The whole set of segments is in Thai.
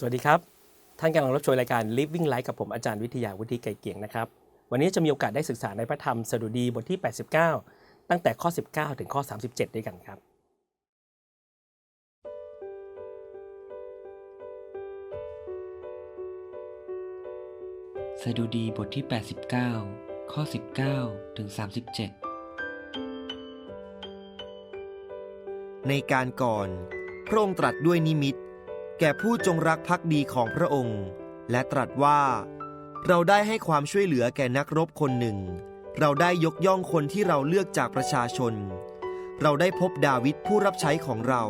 สวัสดีครับ ท่านกำลังรับชมรายการ Living Life กับผมอาจารย์วิทยาวุฒิไก่เกียงนะครับ วันนี้จะมีโอกาสได้ศึกษาในพระธรรมสดุดีบทที่ 89 ตั้งแต่ข้อ 19 ถึงข้อ 37 ด้วยกันครับ สดุดีบทที่ 89 ข้อ 19 ถึง 37 ในการก่อน พระองค์ตรัสด้วยนิมิต แก่ผู้จงรักภักดีของพระองค์ และตรัสว่า เราได้ให้ความช่วยเหลือแก่นักรบคนหนึ่ง เราได้ยกย่องคนที่เราเลือกจากประชาชน เราได้พบดาวิดผู้รับใช้ของเรา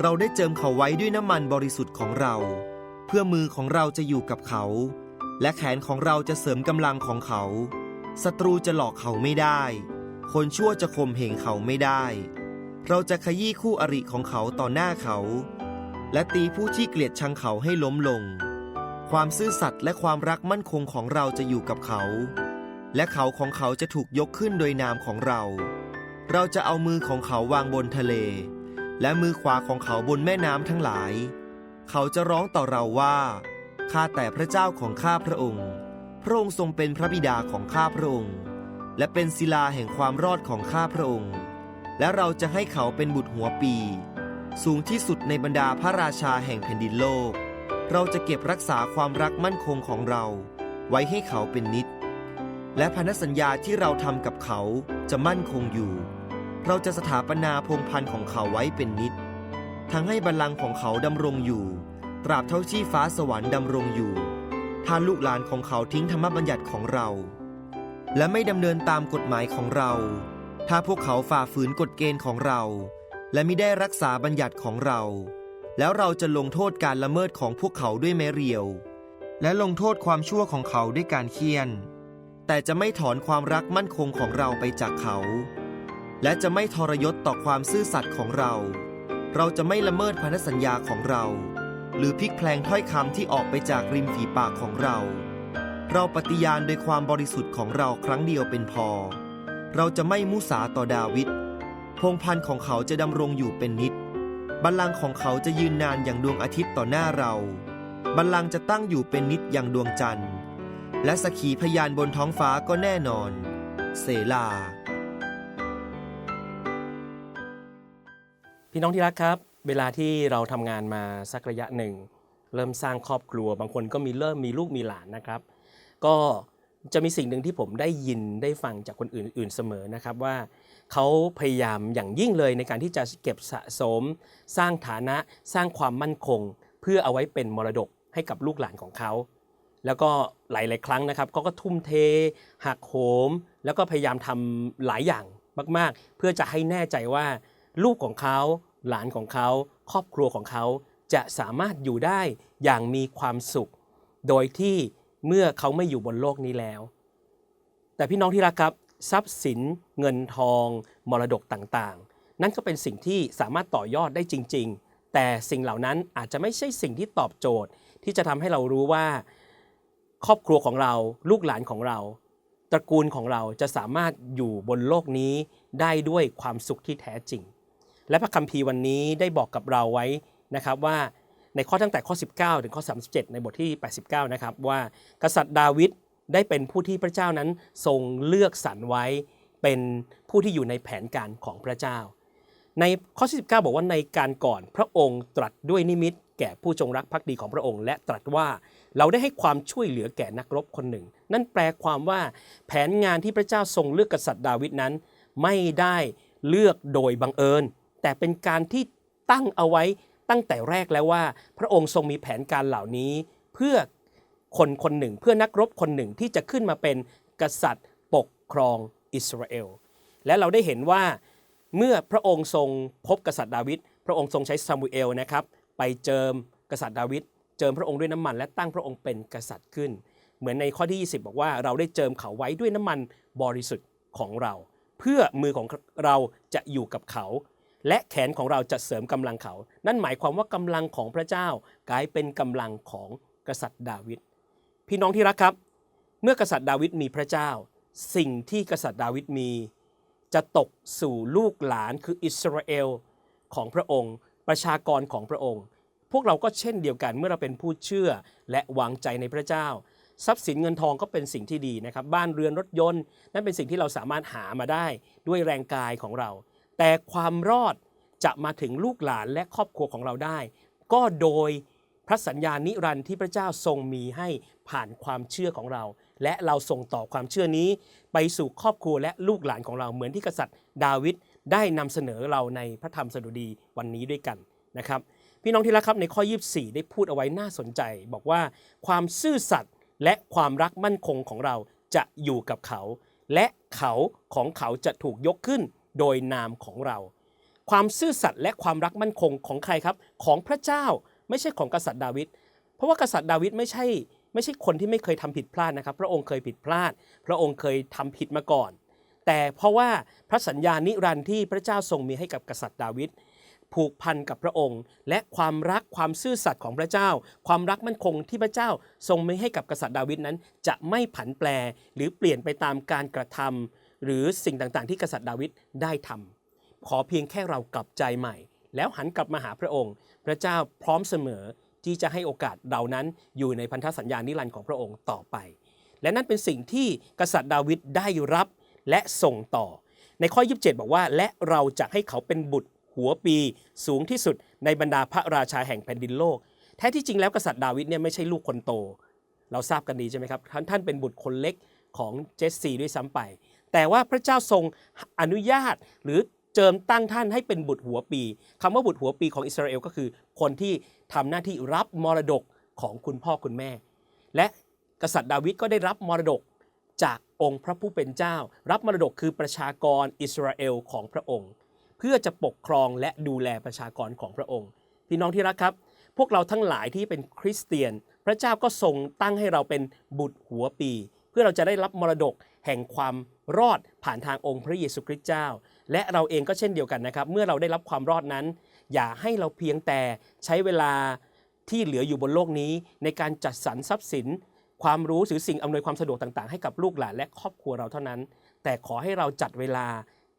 เราได้เจิมเขาไว้ด้วยน้ำมันบริสุทธิ์ของเรา เพื่อมือของเราจะอยู่กับเขา และแขนของเราจะเสริมกำลังของเขาศัตรูจะหลอกเขาไม่ได้ คนชั่วจะข่มเหงเขาไม่ได้ เราจะขยี้คู่อริของเขาต่อหน้าเขา และตีผู้ที่เกลียดชังเขาให้ล้มลง ความซื่อสัตย์และความรักมั่นคงของเราจะอยู่กับเขา และเขาของเขาจะถูกยกขึ้นโดยนามของเรา เราจะเอามือของเขาวางบนทะเล และมือขวาของเขาบนแม่น้ำทั้งหลาย เขาจะร้องต่อเราว่าข้าแต่พระเจ้าของข้าพระองค์ พระองค์ทรงเป็นพระบิดาของข้าพระองค์ และเป็นศิลาแห่งความรอดของข้าพระองค์ และเราจะให้เขาเป็นบุตรหัวปี สูงที่สุดในบรรดาพระราชาแห่งแผ่นดินโลก เราจะเก็บรักษาความรักมั่นคงของเรา ไว้ให้เขาเป็นนิจและพันธสัญญาที่เราทำกับเขาจะมั่นคงอยู่ เราจะสถาปนาพงพันธ์ของเขาไว้เป็นนิจทั้งให้บัลลังก์ของเขาดำรงอยู่ ตราบเท่าที่ฟ้าสวรรค์ดำรงอยู่ ถ้าลูกหลานของเขาทิ้งธรรมบัญญัติของเรา และไม่ดำเนินตามกฎหมายของเรา ถ้าพวกเขาฝ่าฝืนกฎเกณฑ์ของเรา และม่ได้รักษาบัญญัติของเรา แล้วเราจะลงโทษการละเมิดของพวกเขาด้วยไม้เรียว และลงโทษความชั่วของเขาด้วยการเคี่ยน แต่จะไม่ถอนความรักมั่นคงของเราไปจากเขา และจะไม่ทรยศต่อความซื่อสัตย์ของเรา เราจะไม่ละเมิดพันธสัญญาของเรา หรือพลิกแพลงถ้อยคำที่ออกไปจากริมฝีปากของเรา เราปฏิญาณโดยความบริสุทธิ์ของเราครั้งเดียวเป็นพอ เราจะไม่มุสาต่อดาวิด พงพันธ์ของเขาจะดำรงอยู่เป็นนิจบัลลังก์ของเขาจะยืนนานอย่างดวงอาทิตย์ต่อหน้าเรา บัลลังก์จะตั้งอยู่เป็นนิจอย่างดวงจันทร์ และสกขีพยานบนท้องฟ้าก็แน่นอน เสลา พี่น้องที่รักครับ เวลาที่เราทำงานมาสักระยะหนึ่ง เริ่มสร้างครอบครัว บางคนก็มีเริ่มมีลูกมีหลานนะครับ ก็จะมีสิ่งหนึ่งที่ผมได้ยินได้ฟังจากคนอื่นๆเสมอนะครับว่า เขาพยายามอย่างยิ่งเลยในการที่จะเก็บสะสม สร้างฐานะสร้างความมั่นคง เพื่อเอาไว้เป็นมรดกให้กับลูกหลานของเขา แล้วก็หลาย ๆ ครั้งนะครับเขาก็ทุ่มเท หักโหม แล้วก็พยายามทำหลายอย่างมาก ๆ เพื่อจะให้แน่ใจว่า ลูกของเขาหลานของเขา ครอบครัวของเขาจะสามารถอยู่ได้อย่างมีความสุข โดยที่เมื่อเขาไม่อยู่บนโลกนี้แล้ว แต่พี่น้องที่รักครับ ทรัพย์สิน เงินทอง มรดกต่างๆ นั่นก็เป็นสิ่งที่สามารถต่อยอดได้จริง ๆ แต่สิ่งเหล่านั้นอาจจะไม่ใช่สิ่งที่ตอบโจทย์ ที่จะทำให้เรารู้ว่า ครอบครัวของเราลูกหลานของเรา ตระกูลของเราจะสามารถอยู่บนโลกนี้ได้ด้วยความสุขที่แท้จริง และพระคัมภีร์วันนี้ได้บอกกับเราไว้นะครับว่าในข้อตั้งแต่ข้อ 19 ถึงข้อ 37 ในบทที่ 89 นะครับว่ากษัตริย์ดาวิด ได้เป็นผู้ที่พระเจ้านั้นทรงเลือกสรรไว้เป็นผู้ที่อยู่ในแผนการของพระเจ้า ในข้อที่19บอกว่าในการก่อนพระองค์ตรัสด้วยนิมิต แก่ผู้จงรักภักดีของพระองค์ และตรัสว่าเราได้ให้ความช่วยเหลือแก่นักรบคนหนึ่ง นั่นแปลความว่าแผนงานที่พระเจ้าทรงเลือกกษัตริย์ดาวิดนั้น ไม่ได้เลือกโดยบังเอิญ แต่เป็นการที่ตั้งเอาไว้ตั้งแต่แรกแล้วว่า พระองค์ทรงมีแผนการเหล่านี้ เพื่อ คนคนหนึ่ง เพื่อนักรบคนหนึ่งที่จะขึ้นมาเป็นกษัตริย์ปกครองอิสราเอล และเราได้เห็นว่าเมื่อพระองค์ทรงพบกษัตริย์ดาวิดพระองค์ทรงใช้ซามูเอลนะครับไปเจิมกษัตริย์ดาวิดเจิมพระองค์ด้วยน้ำมัน และตั้งพระองค์เป็นกษัตริย์ขึ้น เหมือนในข้อที่ 20 บอกว่าเราได้เจิมเขาไว้ด้วยน้ำมันบริสุทธิ์ของเรา เพื่อมือของเราจะอยู่กับเขา และแขนของเราจะเสริมกำลังเขา นั่นหมายความว่ากำลังของพระเจ้ากลายเป็นกำลังของกษัตริย์ดาวิด พี่น้องที่รักครับ เมื่อกษัตริย์ดาวิดมีพระเจ้า สิ่งที่กษัตริย์ดาวิดมี จะตกสู่ลูกหลานคืออิสราเอลของพระองค์ ประชากรของพระองค์ พวกเราก็เช่นเดียวกันเมื่อเราเป็นผู้เชื่อและวางใจในพระเจ้า ทรัพย์สินเงินทองก็เป็นสิ่งที่ดีนะครับ บ้านเรือนรถยนต์ นั่นเป็นสิ่งที่เราสามารถหามาได้ด้วยแรงกายของเรา แต่ความรอดจะมาถึงลูกหลานและครอบครัวของเราได้ ก็โดย พระสัญญานิรันดร์ที่พระเจ้าทรงมีให้ผ่านความเชื่อของเรา และเราส่งต่อความเชื่อนี้ไปสู่ครอบครัวและลูกหลานของเราเหมือนที่กษัตริย์ดาวิดได้นำเสนอเราในพระธรรมสดุดีวันนี้ด้วยกันนะครับพี่น้องที่รักครับในข้อ 24 ได้พูดเอาไว้น่าสนใจ บอกว่าความซื่อสัตย์และความรักมั่นคงของเราจะอยู่กับเขา และเขาของเขาจะถูกยกขึ้นโดยนามของเรา ความซื่อสัตย์และความรักมั่นคงของใครครับ ของพระเจ้า ไม่ใช่ของกษัตริย์ดาวิดเพราะว่ากษัตริย์ดาวิดไม่ใช่ไม่ใช่คนที่ไม่เคยทำผิดพลาดนะครับ พระองค์เคยผิดพลาด พระองค์เคยทำผิดมาก่อน แต่เพราะว่าพระสัญญานิรันดร์ที่พระเจ้าทรงมีให้กับกษัตริย์ดาวิดผูกพันกับพระองค์ และความรักความซื่อสัตย์ของพระเจ้า ความรักมั่นคงที่พระเจ้าทรงมีให้กับกษัตริย์ดาวิดนั้น จะไม่ผันแปรหรือเปลี่ยนไปตามการกระทำหรือสิ่งต่างๆ ที่กษัตริย์ดาวิดได้ทำขอเพียงแค่เรากลับใจใหม่ แล้วหันกลับมาหาพระองค์ ระเจ้าพร้อมเสมอที่จะให้โอกาสเรานั้นอยู่ในพันธสัญญานิรันดร์ของพระองค์ต่อไป และนั่นเป็นสิ่งที่กษัตริย์ดาวิดได้รับและส่งต่อ ในข้อ 27 บอกว่า และเราจะให้เขาเป็นบุตรหัวปีสูงที่สุดในบรรดาพระราชาแห่งแผ่นดินโลก แท้ที่จริงแล้วกษัตริย์ดาวิดเนี่ยไม่ใช่ลูกคนโต เราทราบกันดีใช่ไหมครับท่านท่านเป็นบุตรคนเล็กของเจสซีด้วยซ้ำไป แต่ว่าพระเจ้าทรงอนุญาตหรือ เจิมตั้งท่านให้เป็นบุตรหัวปีคำว่าบุตรหัวปีของอิสราเอลก็คือ คนที่ทำหน้าที่รับมรดกของคุณพ่อคุณแม่ และกษัตริย์ดาวิดก็ได้รับมรดกจากองค์พระผู้เป็นเจ้า รับมรดกคือประชากรอิสราเอลของพระองค์ เพื่อจะปกครองและดูแลประชากรของพระองค์ พี่น้องที่รักครับ พวกเราทั้งหลายที่เป็นคริสเตียน พระเจ้าก็ทรงตั้งให้เราเป็นบุตรหัวปี เพื่อเราจะได้รับมรดกแห่งความรอดผ่านทางองค์พระเยซูคริสต์เจ้า และเราเองก็เช่นเดียวกันนะครับ เมื่อเราได้รับความรอดนั้น อย่าให้เราเพียงแต่ใช้เวลาที่เหลืออยู่บนโลกนี้ ในการจัดสรรทรัพย์สิน ความรู้หรือสิ่งอำนวยความสะดวกต่างๆ ให้กับลูกหลานและครอบครัวเราเท่านั้น แต่ขอให้เราจัดเวลา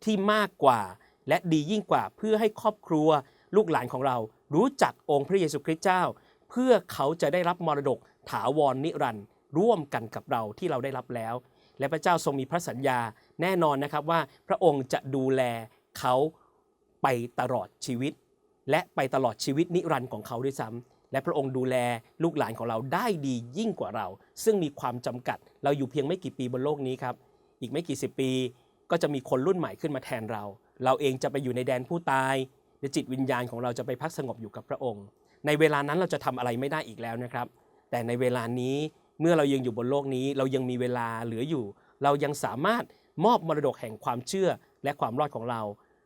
ที่มากกว่า และดียิ่งกว่าเพื่อให้ครอบครัว ลูกหลานของเรารู้จักองค์พระเยซูคริสต์เจ้า เพื่อเขาจะได้รับมรดกถาวรนิรันดร์ร่วมกันกับเราที่เราได้รับแล้ว และพระเจ้าทรงมีพระสัญญา แน่นอนนะครับว่าพระองค์จะดูแลเขาไปตลอดชีวิต และไปตลอดชีวิตนิรันดร์ของเขาด้วยซ้ำและพระองค์ดูแลลูกหลานของเราได้ดียิ่งกว่าเรา ซึ่งมีความจำกัด เราอยู่เพียงไม่กี่ปีบนโลกนี้ครับ อีกไม่กี่สิบปี ก็จะมีคนรุ่นใหม่ขึ้นมาแทนเรา เราเองจะไปอยู่ในแดนผู้ตายและจิตวิญญาณของเราจะไปพักสงบอยู่กับพระองค์ ในเวลานั้นเราจะทำอะไรไม่ได้อีกแล้วนะครับ แต่ในเวลานี้เมื่อเรายังอยู่บนโลกนี้ เรายังมีเวลาเหลืออยู่ เรายังสามารถ มอบมรดกแห่งความเชื่อและความรอดของเรา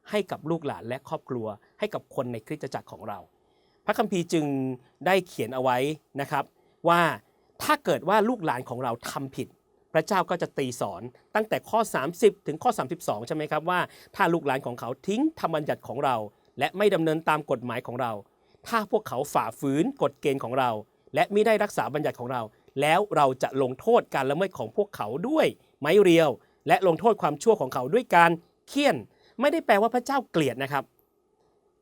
ให้กับลูกหลานและครอบครัว ให้กับคนในคริสตจักรของเรา พระคัมภีร์จึงได้เขียนเอาไว้นะครับว่าถ้าเกิดว่าลูกหลานของเราทำผิด พระเจ้าก็จะตีสอนตั้งแต่ข้อ 30 ถึงข้อ 32 ใช่ไหมครับว่า ถ้าลูกหลานของเขาทิ้งธรรมบัญญัติของเรา และไม่ดำเนินตามกฎหมายของเรา ถ้าพวกเขาฝ่าฝืนกฎเกณฑ์ของเรา และไม่ได้รักษาบัญญัติของเรา แล้วเราจะลงโทษการละเมิดของพวกเขาด้วยไม้เรียว และลงโทษความชั่วของเขาด้วยการเคี่ยน ไม่ได้แปลว่าพระเจ้าเกลียดนะครับ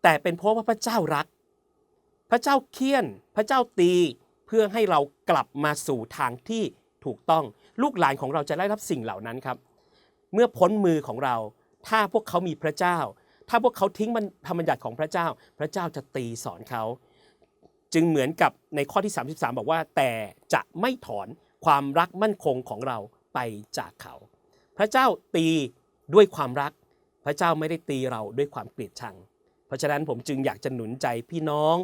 แต่เป็นเพราะว่าพระเจ้ารัก พระเจ้าเคี่ยน พระเจ้าตีเพื่อให้เรากลับมาสู่ทางที่ถูกต้องลูกหลานของเราจะได้รับสิ่งเหล่านั้นครับ เมื่อพ้นมือของเรา ถ้าพวกเขามีพระเจ้า ถ้าพวกเขาทิ้งมันธรรมบัญญัติของพระเจ้า พระเจ้าจะตีสอนเขา จึงเหมือนกับในข้อที่ 33 บอกว่า แต่จะไม่ถอนความรักมั่นคงของเราไปจากเขา ระเจ้าตีด้วยความรัก พระเจ้าไม่ได้ตีเราด้วยความเกลียดชัง เพราะฉะนั้นผมจึงอยากจะหนุนใจพี่น้อง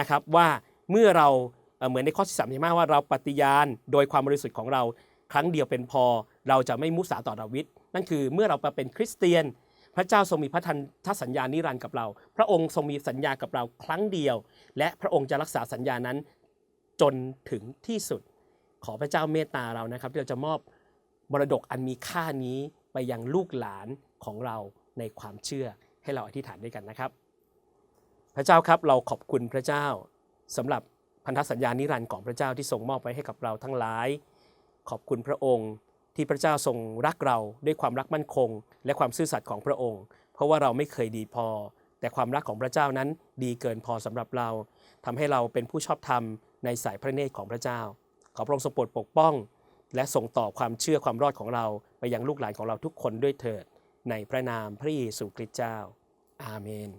นะครับว่าเมื่อเราเหมือนในข้อที่สามว่มาว่าเราปฏิญาณโดยความบริสุทธิ์ของเราครั้งเดียวเป็นพอ เราจะไม่มุสาต่อดาวิดนั่นคือเมื่อเรามาเป็นคริสเตียน พระเจ้าทรงมีพระทันทสัญญานิรันดร์กับเรา พระองค์ทรงมีสัญญากับเราครั้งเดียว และพระองค์จะรักษาสัญญานั้นจนถึงที่สุด ขอพระเจ้าเมตตาเรานะครับที่เราจะมอบ มรดกอันมีค่านี้ไปยังลูกหลานของเราในความเชื่อให้เราอธิษฐานด้วยกันนะครับ พระเจ้าครับเราขอบคุณพระเจ้าสำหรับพันธสัญญานิรันดร์ของพระเจ้าที่ทรงมอบไว้ให้กับเราทั้งหลาย ขอบคุณพระองค์ ที่พระเจ้าทรงรักเราด้วยความรักมั่นคง และความซื่อสัตย์ของพระองค์ เพราะว่าเราไม่เคยดีพอ แต่ความรักของพระเจ้านั้นดีเกินพอสำหรับเราทำให้เราเป็นผู้ชอบธรรมในสายพระเนตรของพระเจ้า ขอพระองค์ทรงโปรดปกป้อง และส่งต่อความเชื่อความรอดของเราไปยังลูกหลานของเราทุกคนด้วยเถิด ในพระนามพระเยซูคริสต์เจ้า อาเมน